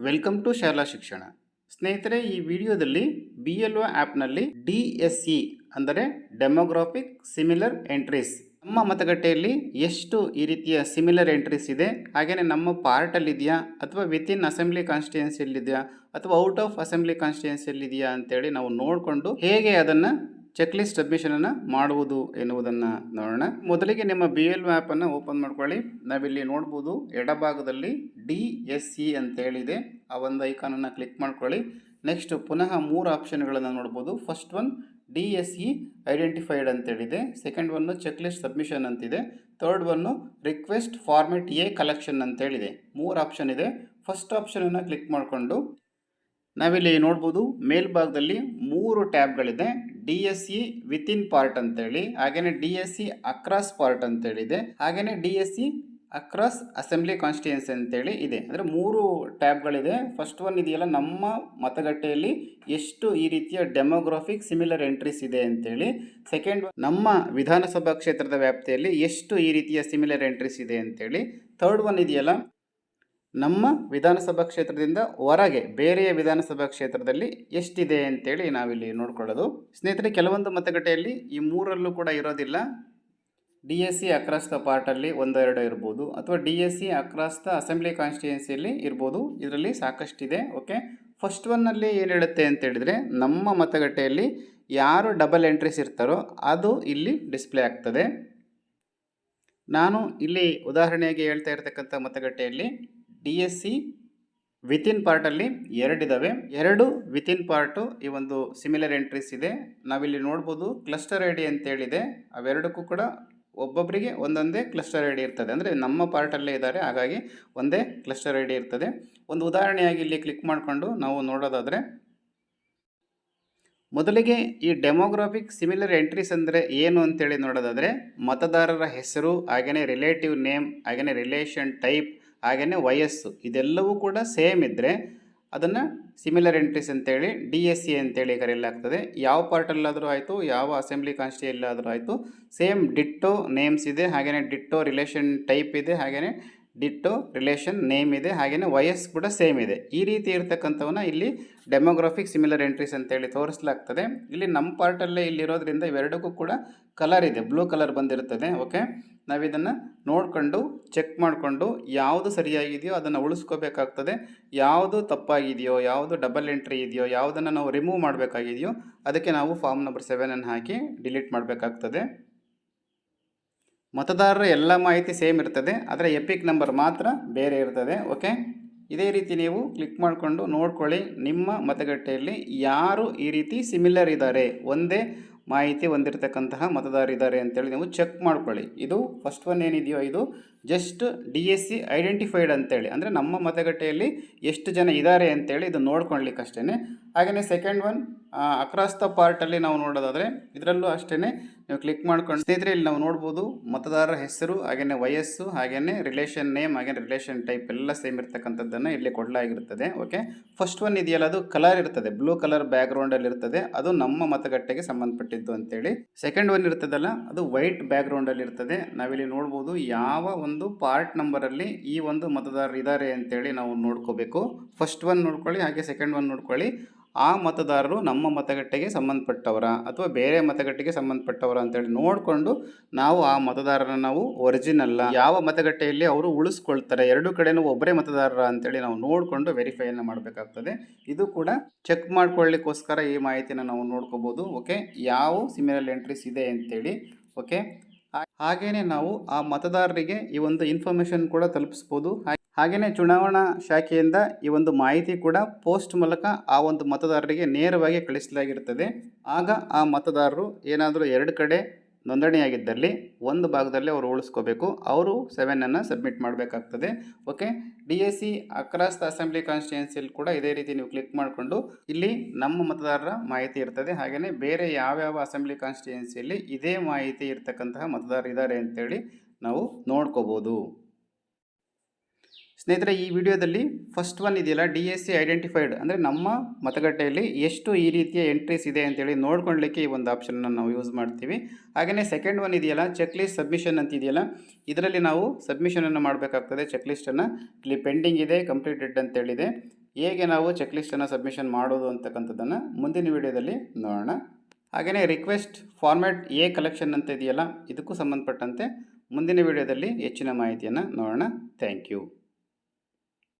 Welcome to ಶಾಲಾ ಶಿಕ್ಷಣ. ಸ್ನೇಹಿತರೆ, ಈ ವಿಡಿಯೋದಲ್ಲಿ ಬಿ ಎಲ್ ಒ ಆ್ಯಪ್ನಲ್ಲಿ ಡಿ ಎಸ್ ಇ ಅಂದರೆ ಡೆಮೋಗ್ರಾಫಿಕ್ ಸಿಮಿಲರ್ ಎಂಟ್ರೀಸ್ ನಮ್ಮ ಮತಗಟ್ಟೆಯಲ್ಲಿ ಎಷ್ಟು ಈ ರೀತಿಯ ಸಿಮಿಲರ್ ಎಂಟ್ರೀಸ್ ಇದೆ? ಹಾಗೆಯೇ ನಮ್ಮ ಪಾರ್ಟಲ್ಲಿದೆಯಾ ಅಥವಾ ವಿತಿನ್ ಅಸೆಂಬ್ಲಿ ಕಾನ್ಸ್ಟಿಟ್ಯೂನ್ಸಿಯಲ್ಲಿದೆಯಾ ಅಥವಾ ಔಟ್ ಆಫ್ ಅಸೆಂಬ್ಲಿ ಕಾನ್ಸ್ಟಿಟ್ಯೂನ್ಸಿಯಲ್ಲಿದೆಯಾ ಅಂತೇಳಿ ನಾವು ನೋಡಿಕೊಂಡು ಹೇಗೆ ಅದನ್ನು ಚೆಕ್ ಲಿಸ್ಟ್ ಸಬ್ಮಿಷನನ್ನು ಮಾಡುವುದು ಎನ್ನುವುದನ್ನು ನೋಡೋಣ. ಮೊದಲಿಗೆ ನಿಮ್ಮ ಬಿ ಎಲ್ ಆ್ಯಪನ್ನು ಓಪನ್ ಮಾಡ್ಕೊಳ್ಳಿ. ನಾವಿಲ್ಲಿ ನೋಡ್ಬೋದು ಎಡಭಾಗದಲ್ಲಿ ಡಿ ಎಸ್ ಸಿ ಅಂತೇಳಿದೆ ಆ ಒಂದು ಐಕಾನನ್ನು ಕ್ಲಿಕ್ ಮಾಡ್ಕೊಳ್ಳಿ. ನೆಕ್ಸ್ಟ್ ಪುನಃ ಮೂರು ಆಪ್ಷನ್ಗಳನ್ನು ನೋಡ್ಬೋದು. First one D S E identified ಅಂತೇಳಿದೆ second one check list submission ಅಂತಿದೆ. Third one request format a collection ಅಂತೇಳಿದೆ ಮೂರು ಆಪ್ಷನ್ ಇದೆ. ಫಸ್ಟ್ ಆಪ್ಷನನ್ನು ಕ್ಲಿಕ್ ಮಾಡಿಕೊಂಡು ನಾವಿಲ್ಲಿ ನೋಡ್ಬೋದು ಮೇಲ್ಭಾಗದಲ್ಲಿ ಮೂರು ಟ್ಯಾಬ್ಗಳಿದೆ D S C in part ಅಂತೇಳಿ ಹಾಗೆಯೇ D S C across part ಅಂತೇಳಿದೆ ಹಾಗೆಯೇ D S C across assembly constituency ಅಂತೇಳಿ ಇದೆ. ಅಂದರೆ ಮೂರು ಟ್ಯಾಬ್ಗಳಿದೆ. ಫಸ್ಟ್ ಒನ್ ಇದೆಯಲ್ಲ, ನಮ್ಮ ಮತಗಟ್ಟೆಯಲ್ಲಿ ಎಷ್ಟು ಈ ರೀತಿಯ ಡೆಮೋಗ್ರಾಫಿಕ್ ಸಿಮಿಲರ್ ಎಂಟ್ರೀಸ್ ಇದೆ ಅಂತೇಳಿ. ಸೆಕೆಂಡ್ ನಮ್ಮ ವಿಧಾನಸಭಾ ಕ್ಷೇತ್ರದ ವ್ಯಾಪ್ತಿಯಲ್ಲಿ ಎಷ್ಟು ಈ ರೀತಿಯ ಸಿಮಿಲರ್ ಎಂಟ್ರೀಸ್ ಇದೆ ಅಂತೇಳಿ. ಥರ್ಡ್ ಒನ್ ಇದೆಯಲ್ಲ ನಮ್ಮ ವಿಧಾನಸಭಾ ಕ್ಷೇತ್ರದಿಂದ ಹೊರಗೆ ಬೇರೆಯ ವಿಧಾನಸಭಾ ಕ್ಷೇತ್ರದಲ್ಲಿ ಎಷ್ಟಿದೆ ಅಂತೇಳಿ ನಾವಿಲ್ಲಿ ನೋಡ್ಕೊಳ್ಳೋದು. ಸ್ನೇಹಿತರೆ, ಕೆಲವೊಂದು ಮತಗಟ್ಟೆಯಲ್ಲಿ ಈ ಮೂರಲ್ಲೂ ಕೂಡ ಇರೋದಿಲ್ಲ. D S C across the ಪಾರ್ಟಲ್ಲಿ ಒಂದೆರಡು ಇರ್ಬೋದು ಅಥವಾ ಡಿ ಎಸ್ ಸಿ ಅಕ್ರಾಸ್ತ ಅಸೆಂಬ್ಲಿ ಕಾನ್ಸ್ಟಿಟ್ಯೂನ್ಸಿಯಲ್ಲಿ ಇರ್ಬೋದು. ಇದರಲ್ಲಿ ಸಾಕಷ್ಟಿದೆ, ಓಕೆ? ಫಸ್ಟ್ ಒನ್ನಲ್ಲಿ ಏನು ಹೇಳುತ್ತೆ ಅಂತ ಹೇಳಿದರೆ, ನಮ್ಮ ಮತಗಟ್ಟೆಯಲ್ಲಿ ಯಾರು ಡಬಲ್ ಎಂಟ್ರೀಸ್ ಇರ್ತಾರೋ ಅದು ಇಲ್ಲಿ ಡಿಸ್ಪ್ಲೇ ಆಗ್ತದೆ. ನಾನು ಇಲ್ಲಿ ಉದಾಹರಣೆಗೆ ಹೇಳ್ತಾ ಇರ್ತಕ್ಕಂಥ ಮತಗಟ್ಟೆಯಲ್ಲಿ ಡಿ ಎಸ್ ಸಿ ವಿತಿನ್ ಪಾರ್ಟಲ್ಲಿ ಎರಡಿದ್ದಾವೆ ಎರಡು ವಿತಿನ್ ಪಾರ್ಟು ಈ ಒಂದು ಸಿಮಿಲರ್ ಎಂಟ್ರೀಸ್ ಇದೆ. ನಾವಿಲ್ಲಿ ನೋಡ್ಬೋದು ಕ್ಲಸ್ಟರ್ ಐ ಡಿ ಅಂತೇಳಿದೆ. ಅವೆರಡಕ್ಕೂ ಕೂಡ ಒಬ್ಬೊಬ್ಬರಿಗೆ ಒಂದೊಂದೇ ಕ್ಲಸ್ಟರ್ ಐ ಡಿ ಇರ್ತದೆ. ಅಂದರೆ ನಮ್ಮ ಪಾರ್ಟಲ್ಲೇ ಇದ್ದಾರೆ. ಹಾಗಾಗಿ ಒಂದೇ ಕ್ಲಸ್ಟರ್ ಐ ಡಿ ಇರ್ತದೆ. ಒಂದು ಉದಾಹರಣೆಯಾಗಿ ಇಲ್ಲಿ ಕ್ಲಿಕ್ ಮಾಡಿಕೊಂಡು ನಾವು ನೋಡೋದಾದರೆ, ಮೊದಲಿಗೆ ಈ ಡೆಮೋಗ್ರಾಫಿಕ್ ಸಿಮಿಲರ್ ಎಂಟ್ರೀಸ್ ಅಂದರೆ ಏನು ಅಂತೇಳಿ ನೋಡೋದಾದರೆ, ಮತದಾರರ ಹೆಸರು ಹಾಗೆಯೇ ರಿಲೇಟಿವ್ ನೇಮ್ ಹಾಗೆಯೇ ರಿಲೇಷನ್ ಟೈಪ್ ಹಾಗೆಯೇ ವಯಸ್ಸು, ಇದೆಲ್ಲವೂ ಕೂಡ ಸೇಮ್ ಇದ್ದರೆ ಅದನ್ನು ಸಿಮಿಲರ್ ಎಂಟ್ರೀಸ್ ಅಂತೇಳಿ ಡಿ ಎಸ್ ಸಿ ಅಂತೇಳಿ ಕರೆಯಲಾಗ್ತದೆ. ಯಾವ ಪಾರ್ಟಲ್ಲಾದರೂ ಆಯಿತು, ಯಾವ ಅಸೆಂಬ್ಲಿ ಕಾನ್ಸ್ಟಿಯಲ್ಲಾದರೂ ಆಯಿತು ಸೇಮ್ ಡಿಟ್ಟೋ ನೇಮ್ಸ್ ಇದೆ, ಹಾಗೆಯೇ ಡಿಟ್ಟೋ ರಿಲೇಷನ್ ಟೈಪ್ ಇದೆ, ಹಾಗೆಯೇ ಡಿಟ್ಟೋ ರಿಲೇಷನ್ ನೇಮ್ ಇದೆ, ಹಾಗೆಯೇ ವಯಸ್ಸು ಕೂಡ ಸೇಮ್ ಇದೆ. ಈ ರೀತಿ ಇರ್ತಕ್ಕಂಥವನ್ನ ಇಲ್ಲಿ ಡೆಮೋಗ್ರಾಫಿಕ್ ಸಿಮಿಲರ್ ಎಂಟ್ರೀಸ್ ಅಂತೇಳಿ ತೋರಿಸ್ಲಾಗ್ತದೆ. ಇಲ್ಲಿ ನಮ್ಮ ಪಾರ್ಟಲ್ಲೇ ಇಲ್ಲಿರೋದ್ರಿಂದ ಇವೆರಡಕ್ಕೂ ಕೂಡ ಕಲರ್ ಇದೆ ಬ್ಲೂ ಕಲರ್ ಬಂದಿರ್ತದೆ ಓಕೆ ನಾವಿದನ್ನು ನೋಡಿಕೊಂಡು ಚೆಕ್ ಮಾಡಿಕೊಂಡು ಯಾವುದು ಸರಿಯಾಗಿದೆಯೋ ಅದನ್ನು ಉಳಿಸ್ಕೋಬೇಕಾಗ್ತದೆ. ಯಾವುದು ತಪ್ಪಾಗಿದೆಯೋ, ಯಾವುದು ಡಬಲ್ ಎಂಟ್ರಿ ಇದೆಯೋ, ಯಾವುದನ್ನು ನಾವು ರಿಮೂವ್ ಮಾಡಬೇಕಾಗಿದೆಯೋ ಅದಕ್ಕೆ ನಾವು ಫಾರ್ಮ್ ನಂಬರ್ ಸೆವೆನನ್ನು ಹಾಕಿ ಡಿಲೀಟ್ ಮಾಡಬೇಕಾಗ್ತದೆ. ಮತದಾರರ ಎಲ್ಲ ಮಾಹಿತಿ ಸೇಮ್ ಇರ್ತದೆ, ಆದರೆ ಎಪಿಕ್ ನಂಬರ್ ಮಾತ್ರ ಬೇರೆ ಇರ್ತದೆ ಓಕೆ ಇದೇ ರೀತಿ ನೀವು ಕ್ಲಿಕ್ ಮಾಡಿಕೊಂಡು ನೋಡ್ಕೊಳ್ಳಿ ನಿಮ್ಮ ಮತಗಟ್ಟೆಯಲ್ಲಿ ಯಾರು ಈ ರೀತಿ ಸಿಮಿಲರ್ ಇದ್ದಾರೆ. ಒಂದೇ ಮಾಹಿತಿ ಹೊಂದಿರತಕ್ಕಂತಹ ಮತದಾರರಿದ್ದಾರೆ ಅಂತೇಳಿ ನೀವು ಚೆಕ್ ಮಾಡ್ಕೊಳ್ಳಿ. ಇದು ಫಸ್ಟ್ ಒನ್ ಏನಿದೆಯೋ ಇದು just D S C identified ಅಂತೇಳಿ. ಅಂದರೆ ನಮ್ಮ ಮತಗಟ್ಟೆಯಲ್ಲಿ ಎಷ್ಟು ಜನ ಇದ್ದಾರೆ ಅಂತೇಳಿ ಇದು ನೋಡ್ಕೊಳ್ಲಿಕ್ಕೆ ಅಷ್ಟೇ ಹಾಗೆಯೇ ಸೆಕೆಂಡ್ ಒನ್ ಅಕ್ರಾಸ್ ದ ಪಾರ್ಟಲ್ಲಿ ನಾವು ನೋಡೋದಾದರೆ ಇದರಲ್ಲೂ ಅಷ್ಟೇ ನೀವು ಕ್ಲಿಕ್ ಮಾಡ್ಕೊಂಡು ಸ್ನೇಹಿತರೆ, ಇಲ್ಲಿ ನಾವು ನೋಡ್ಬೋದು ಮತದಾರರ ಹೆಸರು ಹಾಗೆಯೇ ವಯಸ್ಸು ಹಾಗೆಯೇ ರಿಲೇಷನ್ ನೇಮ್ ಹಾಗೇನೆ ರಿಲೇಷನ್ ಟೈಪ್ ಎಲ್ಲ ಸೇಮ್ ಇರ್ತಕ್ಕಂಥದ್ದನ್ನು ಇಲ್ಲಿ ಕೊಡಲಾಗಿರ್ತದೆ ಓಕೆ ಫಸ್ಟ್ ಒನ್ ಇದೆಯಲ್ಲ, ಅದು ಕಲರ್ ಇರ್ತದೆ. ಬ್ಲೂ ಕಲರ್ ಬ್ಯಾಕ್ಗ್ರೌಂಡಲ್ಲಿ ಇರ್ತದೆ. ಅದು ನಮ್ಮ ಮತಗಟ್ಟೆಗೆ ಸಂಬಂಧಪಟ್ಟಿದ್ದು ಅಂತೇಳಿ. ಸೆಕೆಂಡ್ ಒನ್ ಇರ್ತದಲ್ಲ, ಅದು ವೈಟ್ ಬ್ಯಾಕ್ಗ್ರೌಂಡಲ್ಲಿ ಇರ್ತದೆ. ನಾವಿಲ್ಲಿ ನೋಡ್ಬೋದು ಯಾವ ಒಂದು ಪಾರ್ಟ್ ನಂಬರಲ್ಲಿ ಈ ಒಂದು ಮತದಾರರು ಇದ್ದಾರೆ ಅಂತೇಳಿ ನಾವು ನೋಡ್ಕೋಬೇಕು. ಫಸ್ಟ್ ಒನ್ ನೋಡ್ಕೊಳ್ಳಿ, ಹಾಗೆ ಸೆಕೆಂಡ್ ಒನ್ ನೋಡ್ಕೊಳ್ಳಿ. ಆ ಮತದಾರರು ನಮ್ಮ ಮತಗಟ್ಟೆಗೆ ಸಂಬಂಧಪಟ್ಟವರ ಅಥವಾ ಬೇರೆ ಮತಗಟ್ಟೆಗೆ ಸಂಬಂಧಪಟ್ಟವರ ಅಂತೇಳಿ ನೋಡಿಕೊಂಡು ನಾವು ಆ ಮತದಾರರನ್ನ ನಾವು ಒರಿಜಿನಲ್ಲ ಯಾವ ಮತಗಟ್ಟೆಯಲ್ಲಿ ಅವರು ಉಳಿಸ್ಕೊಳ್ತಾರೆ, ಎರಡು ಕಡೆನೂ ಒಬ್ಬರೇ ಮತದಾರರ ಅಂತೇಳಿ ನಾವು ನೋಡಿಕೊಂಡು ವೆರಿಫೈಯನ್ನು ಮಾಡಬೇಕಾಗ್ತದೆ. ಇದು ಕೂಡ ಚೆಕ್ ಮಾಡ್ಕೊಳ್ಳಿಕ್ಕೋಸ್ಕರ ಈ ಮಾಹಿತಿನ ನಾವು ನೋಡ್ಕೋಬೋದು ಓಕೆ ಯಾವ ಸಿಮಿಲರ್ ಎಂಟ್ರೀಸ್ ಇದೆ ಅಂತೇಳಿ ಓಕೆ ಹಾಗೆಯೇ ನಾವು ಆ ಮತದಾರರಿಗೆ ಈ ಒಂದು ಇನ್ಫಾರ್ಮೇಷನ್ ಕೂಡ ತಲುಪಿಸ್ಬೋದು. ಹಾಗೆಯೇ ಚುನಾವಣಾ ಶಾಖೆಯಿಂದ ಈ ಒಂದು ಮಾಹಿತಿ ಕೂಡ ಪೋಸ್ಟ್ ಮೂಲಕ ಆ ಒಂದು ಮತದಾರರಿಗೆ ನೇರವಾಗಿ ಕಳಿಸಲಾಗಿರ್ತದೆ ಆಗ ಆ ಮತದಾರರು ಏನಾದರೂ ಎರಡು ಕಡೆ ನೋಂದಣಿಯಾಗಿದ್ದಲ್ಲಿ ಒಂದು ಭಾಗದಲ್ಲಿ ಅವರು ಉಳಿಸ್ಕೋಬೇಕು. ಅವರು ಸೆವೆನನ್ನು ಸಬ್ಮಿಟ್ ಮಾಡಬೇಕಾಗ್ತದೆ. Okay D S C across assembly ಕಾನ್ಸ್ಟಿಟ್ಯೂನ್ಸಿಯಲ್ಲಿ ಕೂಡ ಇದೇ ರೀತಿ ನೀವು ಕ್ಲಿಕ್ ಮಾಡಿಕೊಂಡು ಇಲ್ಲಿ ನಮ್ಮ ಮತದಾರರ ಮಾಹಿತಿ ಇರ್ತದೆ. ಹಾಗೆಯೇ ಬೇರೆ ಯಾವ್ಯಾವ ಅಸೆಂಬ್ಲಿ ಕಾನ್ಸ್ಟಿಟ್ಯೂನ್ಸಿಯಲ್ಲಿ ಇದೇ ಮಾಹಿತಿ ಇರ್ತಕ್ಕಂತಹ ಮತದಾರರು ಇದ್ದಾರೆ ಅಂತೇಳಿ ನಾವು ನೋಡ್ಕೋಬೋದು. ಸ್ನೇಹಿತರೆ, ಈ ವಿಡಿಯೋದಲ್ಲಿ ಫಸ್ಟ್ ಒನ್ ಇದೆಯಲ್ಲ ಡಿ ಎಸ್ ಸಿ ಐಡೆಂಟಿಫೈಡ್ ಅಂದರೆ ನಮ್ಮ ಮತಗಟ್ಟೆಯಲ್ಲಿ ಎಷ್ಟು ಈ ರೀತಿಯ ಎಂಟ್ರೀಸ್ ಇದೆ ಅಂತೇಳಿ ನೋಡ್ಕೊಳ್ಳಿಕ್ಕೆ ಈ ಒಂದು ಆಪ್ಷನನ್ನು ನಾವು ಯೂಸ್ ಮಾಡ್ತೀವಿ. ಹಾಗೆಯೇ ಸೆಕೆಂಡ್ ಒನ್ ಇದೆಯಲ್ಲ ಚೆಕ್ ಲಿಸ್ಟ್ ಸಬ್ಮಿಷನ್ ಅಂತ ಇದೆಯಲ್ಲ, ಇದರಲ್ಲಿ ನಾವು ಸಬ್ಮಿಷನನ್ನು ಮಾಡಬೇಕಾಗ್ತದೆ. ಚೆಕ್ ಲಿಸ್ಟನ್ನು ಇಲ್ಲಿ ಪೆಂಡಿಂಗ್ ಇದೆ ಕಂಪ್ಲೀಟೆಡ್ ಅಂತೇಳಿದೆ ಹೇಗೆ ನಾವು ಚೆಕ್ ಲಿಸ್ಟನ್ನು ಸಬ್ಮಿಷನ್ ಮಾಡೋದು ಅಂತಕ್ಕಂಥದ್ದನ್ನು ಮುಂದಿನ ವಿಡಿಯೋದಲ್ಲಿ ನೋಡೋಣ. ಹಾಗೆಯೇ ರಿಕ್ವೆಸ್ಟ್ ಫಾರ್ಮ್ಯಾಟ್ ಎ ಕಲೆಕ್ಷನ್ ಅಂತ ಇದೆಯಲ್ಲ, ಇದಕ್ಕೂ ಸಂಬಂಧಪಟ್ಟಂತೆ ಮುಂದಿನ ವಿಡಿಯೋದಲ್ಲಿ ಹೆಚ್ಚಿನ ಮಾಹಿತಿಯನ್ನು ನೋಡೋಣ. Thank you